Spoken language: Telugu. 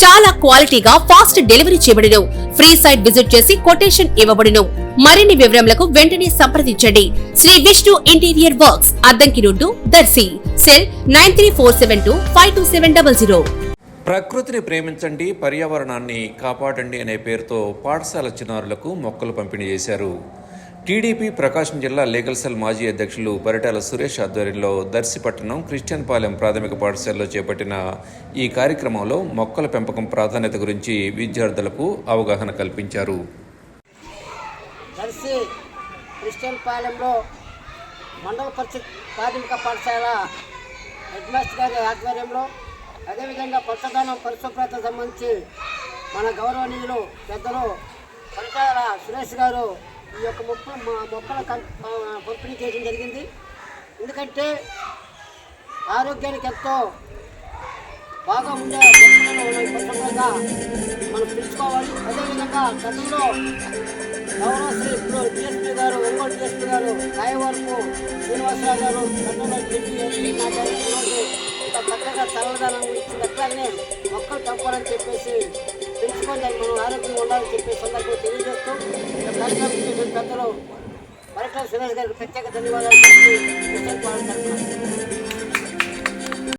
చాలా క్వాలిటీగా ఫాస్ట్ డెలివరీ చేయబడును. ఫ్రీ సైట్ విజిట్ చేసి కొటేషన్ ఇవ్వబడును. మరిన్ని వివరములకు వెంటనే సంప్రదించండి. Shri Vishnu interior works Addanki road Darsi cell nine three four seven two five two seven double zero. ప్రకృతిని ప్రేమించండి పర్యావరణాన్ని కాపాడండి అనే పేరుతో పాఠశాల చిన్నారులకు మొక్కలు పంపిణీ చేశారు. టీడీపీ ప్రకాశం జిల్లా లీగల్ సెల్ మాజీ అధ్యక్షులు పరిటాల సురేష్ ఆధ్వర్యంలో దర్శిపట్టణం క్రిస్టియన్ పాలెం ప్రాథమిక పాఠశాలలో చేపట్టిన ఈ కార్యక్రమంలో మొక్కల పెంపకం ప్రాధాన్యత గురించి విద్యార్థులకు అవగాహన కల్పించారు. దర్శి క్రిస్టియన్ పాలెంలో మండల పరిషత్ ప్రాథమిక పాఠశాల హెడ్ మాస్టర్ గారి ఆధ్వర్యంలో అదేవిధంగా పచ్చదనం పరిశుభ్రత సంబంధించి మన గౌరవనీయులు పెద్దలు పరిటాల సురేష్ గారు ఈ యొక్క మొక్క మొక్కల పంపిణీ చేయడం జరిగింది. ఎందుకంటే ఆరోగ్యానికి ఎంతో బాగా ఉండే మొక్కలను మనం పరిశుభ్రంగా మనం పెంచుకోవాలి అదేవిధంగా గతంలో గౌరవశ్రీ ఇప్పుడు డిఎస్పీ గారు ఒంగోలు డిఎస్పీ గారు రాయవరపు శ్రీనివాసరావు గారు గతంలో డిఎస్పీ చక్కగా గురించి ఇచ్చింది మొక్కలు పెంపాలని చెప్పేసి పెంచుకొని దాన్ని మనం ఆరోగ్యంగా ఉండాలని చెప్పే సందర్భంగా తెలియజేస్తూ కార్యక్రమం పెద్దలు పరిటాల సురేష్ గారికి ప్రత్యేక ధన్యవాదాలు